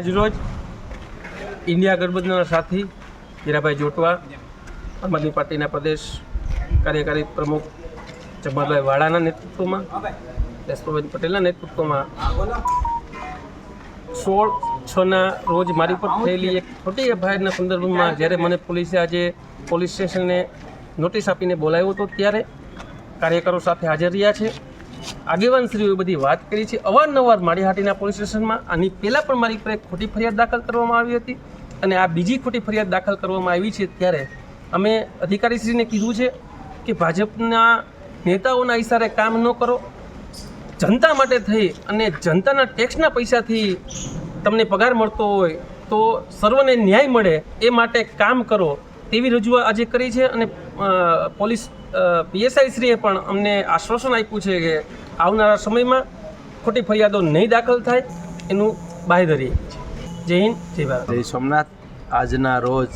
આજરોજ ઇન્ડિયા ગઠબંધનના સાથી હીરાભાઈ જોટવા, આમ આદમી પાર્ટીના પ્રદેશ કાર્યકારી પ્રમુખ જમાલભાઈ વાળાના નેતૃત્વમાં યશ્વભાઈ પટેલના નેતૃત્વમાં સોળ છના રોજ મારી પર થયેલી એક ખોટી એફઆઈઆરના સંદર્ભમાં જ્યારે મને પોલીસે આજે પોલીસ સ્ટેશને નોટિસ આપીને બોલાવ્યો હતો ત્યારે કાર્યકરો સાથે હાજર રહ્યા છે. આગેવાનશ્રીઓએ બધી વાત કરી છે. અવારનવાર માળીહાટીના પોલીસ સ્ટેશનમાં આની પહેલાં પણ મારી પર ખોટી ફરિયાદ દાખલ કરવામાં આવી હતી અને આ બીજી ખોટી ફરિયાદ દાખલ કરવામાં આવી છે ત્યારે અમે અધિકારીશ્રીને કીધું છે કે ભાજપના નેતાઓના ઇશારે કામ ન કરો. જનતા માટે થઈ અને જનતાના ટેક્સના પૈસાથી તમને પગાર મળતો હોય તો સર્વને ન્યાય મળે એ માટે કામ કરો તેવી રજૂઆત આજે કરી છે અને પોલીસ પીએસઆઈ શ્રીએ પણ અમને આશ્વાસન આપ્યું છે કે આવનારા સમયમાં ખોટી ફરિયાદો નહીં દાખલ થાય એનું બાહેધરી જય હિન્દ, જય ભારત. જય સોમનાથ. આજના રોજ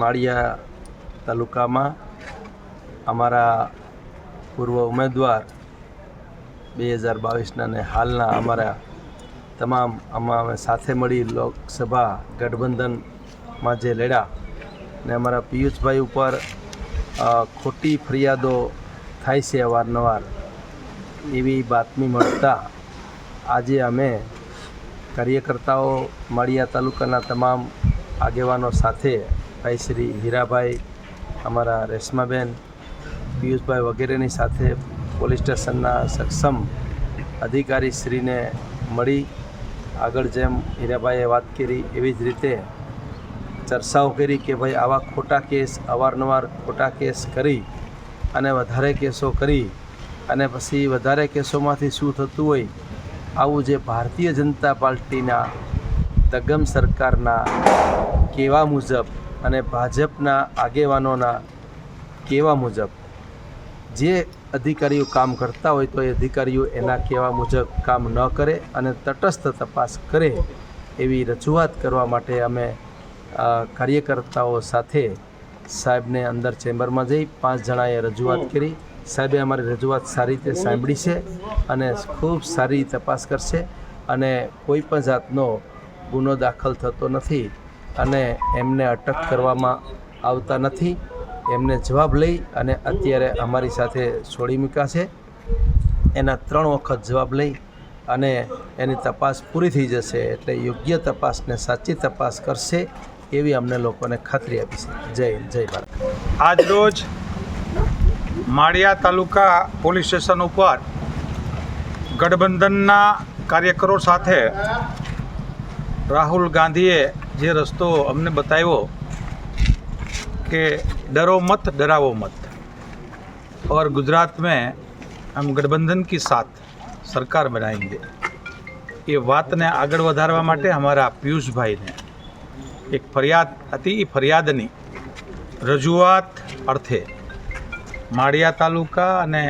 માળિયા તાલુકામાં અમારા પૂર્વ ઉમેદવાર બે હજાર બાવીસના ને હાલના અમારા તમામ અમે સાથે મળી લોકસભા ગઠબંધનમાં જે લડ્યા ને અમારા પિયુષભાઈ ઉપર ખોટી ફરિયાદો થાય છે અવારનવાર. એવી બાતમી મળતા આજે અમે કાર્યકર્તાઓ માળિયા તાલુકાના તમામ આગેવાનો સાથે ભાઈ શ્રી હીરાભાઈ, અમારા રેશમાબેન, પિયુષભાઈ વગેરેની સાથે પોલીસ સ્ટેશનના સક્ષમ અધિકારી શ્રીને મળી આગળ જેમ હીરાભાઈએ વાત કરી એવી જ રીતે ચર્ચાઓ કરી કે ભાઈ આવા ખોટા કેસ અવારનવાર ખોટા કેસ કરી અને વધારે કેસો કરી અને પછી વધારે કેસોમાંથી શું થતું હોય આવું જે ભારતીય જનતા પાર્ટીના દગમ સરકારના કહેવા મુજબ અને ભાજપના આગેવાનોના કહેવા મુજબ જે અધિકારીઓ કામ કરતા હોય તો એ અધિકારીઓ એના કહેવા મુજબ કામ ન કરે અને તટસ્થ તપાસ કરે એવી રજૂઆત કરવા માટે અમે કાર્યકર્તાઓ સાથે સાહેબને અંદર ચેમ્બરમાં જઈ પાંચ જણાએ રજૂઆત કરી. સાહેબે અમારી રજૂઆત સારી રીતે સાંભળી છે અને ખૂબ સારી તપાસ કરશે અને કોઈ પણ જાતનો ગુનો દાખલ થતો નથી અને એમને અટક કરવામાં આવતા નથી. એમને જવાબ લઈ અને અત્યારે અમારી સાથે છોડી મૂક્યા છે. એના ત્રણ વખત જવાબ લઈ અને એની તપાસ પૂરી થઈ જશે એટલે યોગ્ય તપાસને સાચી તપાસ કરશે એવી અમને લોકોને ખાતરી આપી છે. જય જય ભારત. આજ રોજ માળિયા તાલુકા પોલીસ સ્ટેશન ઉપર ગઠબંધનના કાર્યકરો સાથે રાહુલ ગાંધીએ જે રસ્તો અમને બતાવ્યો કે ડરો મત ડરાવો મત और गुजरात में हम गठबंधन की साथ सरकार बनाएंगे એ વાતને આગળ વધારવા માટે અમારા પિયુષભાઈને એક ફરિયાદ હતી એ ફરિયાદની રજૂઆત અર્થે માળિયા તાલુકા અને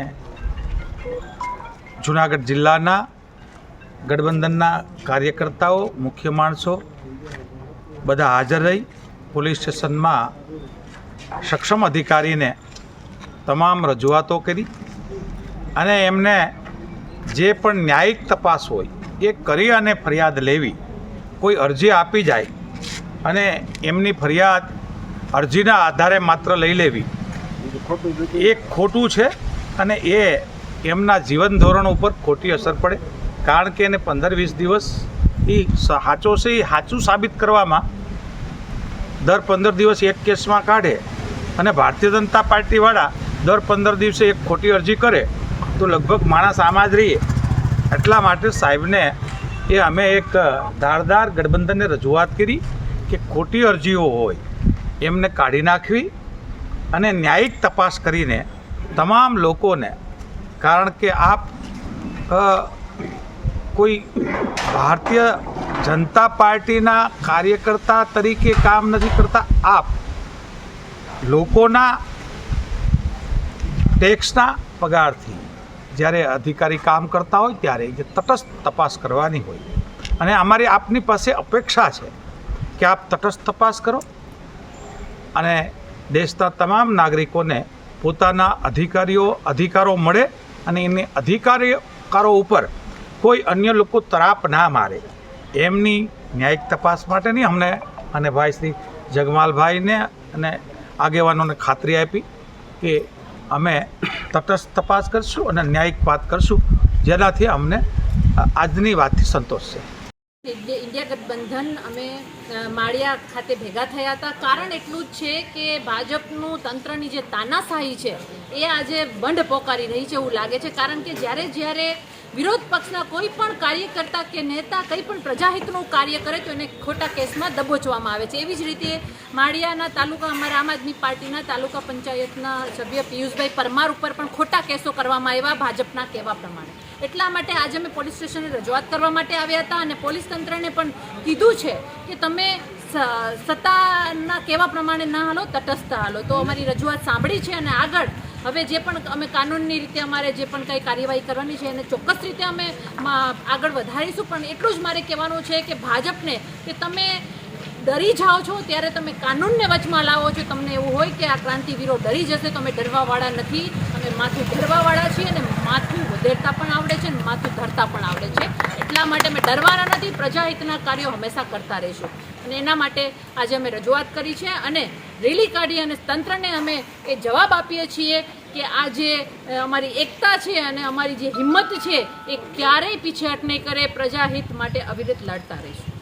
જુનાગઢ જિલ્લાના ગઠબંધનના કાર્યકર્તાઓ, મુખ્ય માણસો બધા હાજર રહી પોલીસ સ્ટેશનમાં સક્ષમ અધિકારીને તમામ રજૂઆતો કરી અને એમને જે પણ ન્યાયિક તપાસ હોય એ કરી અને ફરિયાદ લેવી. કોઈ અરજી આપી જાય અને એમની ફરિયાદ અરજીના આધારે માત્ર લઈ લેવી. એ ખોટું છે અને એ એમના જીવન ધોરણ ઉપર ખોટી અસર પડે. કારણ કે એને પંદર વીસ દિવસ એ સાચો છે, એ સાચું સાબિત કરવામાં દર પંદર દિવસ એક કેસમાં કાઢે અને ભારતીય જનતા પાર્ટીવાળા દર પંદર દિવસે એક ખોટી અરજી કરે તો લગભગ માણસ આમાં જ રહીએ. એટલા માટે સાહેબને એ અમે એક ધારદાર ગઠબંધનને રજૂઆત કરી કે ખોટી અરજીઓ હોય, એમને કાઢી નાખવી અને ન્યાયિક તપાસ કરીને તમામ લોકોને, કારણ કે આપ કોઈ ભારતીય જનતા પાર્ટીના કાર્યકર્તા તરીકે કામ નથી કરતા, આપ લોકોના ટેક્સના પગારથી જ્યારે અધિકારી કામ કરતા હોય ત્યારે જે તટસ્થ તપાસ કરવાની હોય. અને અમારી આપની પાસે અપેક્ષા છે કે આપ તટસ્થ તપાસ કરો અને દેશના તમામ નાગરિકોને પોતાના અધિકારીઓ, અધિકારો મળે અને એને અધિકારીકારો ઉપર કોઈ અન્ય લોકો તરાપ ના મારે. એમની ન્યાયિક તપાસ માટેની અમને અને ભાઈ શ્રી જગમાલભાઈને અને આગેવાનોને ખાતરી આપી કે અમે તટસ્થ તપાસ કરશું અને ન્યાયિક વાત કરશું. જેનાથી અમને આજની વાતથી સંતોષ છે ઇન્ડિયા ગઠબંધન અમે માળિયા ખાતે ભેગા થયા હતા. કારણ એટલું જ છે કે ભાજપનું તંત્રની જે તાનાશાહી છે, એ આજે બંધ પોકારી રહી છે એવું લાગે છે. કારણ કે જ્યારે જ્યારે વિરોધ પક્ષના કોઈ પણ કાર્યકર્તા કે નેતા, કંઈ પણ પ્રજાહિતનું કાર્ય કરે તો એને ખોટા કેસમાં દબોચવામાં આવે છે. એવી જ રીતે માળિયાના તાલુકા, અમારા આમ આદમી પાર્ટીના તાલુકા પંચાયતના સભ્ય પિયુષભાઈ પરમાર ઉપર પણ ખોટા કેસો કરવામાં આવ્યા ભાજપના કહેવા પ્રમાણે. એટલા માટે આજે અમે પોલીસ સ્ટેશને રજૂઆત કરવા માટે આવ્યા હતા અને પોલીસ તંત્રને પણ કીધું છે કે તમે સત્તાના કેવા પ્રમાણે ના હાલો, તટસ્થ હાલો. તો અમારી રજૂઆત સાંભળી છે અને આગળ હવે જે પણ અમે કાનૂનની રીતે અમારે જે પણ કંઈ કાર્યવાહી કરવાની છે એને ચોક્કસ રીતે અમે આગળ વધારીશું. પણ એટલું જ મારે કહેવાનું છે કે ભાજપને કે તમે ડરી જાઓ છો, ત્યારે તમે કાનૂનને વચમાં લાવો છો. તમને એવું હોય કે આ ક્રાંતિવીરો ડરી જશે, તો અમે ડરવાવાળા નથી. અમે માથું ધરવાવાળા છીએ અને માથું વધેરતા પણ આવડે છે અને માથું ધરતા પણ આવડે છે. એટલા માટે અમે ડરવાના નથી, પ્રજાહિતના કાર્યો હંમેશા કરતા રહીશું. અને એના માટે આજે અમે રજૂઆત કરી છે અને રેલી કાઢી અને તંત્રને અમે એ જવાબ આપીએ છીએ કે આ જે અમારી એકતા છે અને અમારી જે હિંમત છે એ ક્યારેય પીછેહટ નહીં કરે, પ્રજાહિત માટે અવિરત લડતા રહીશું.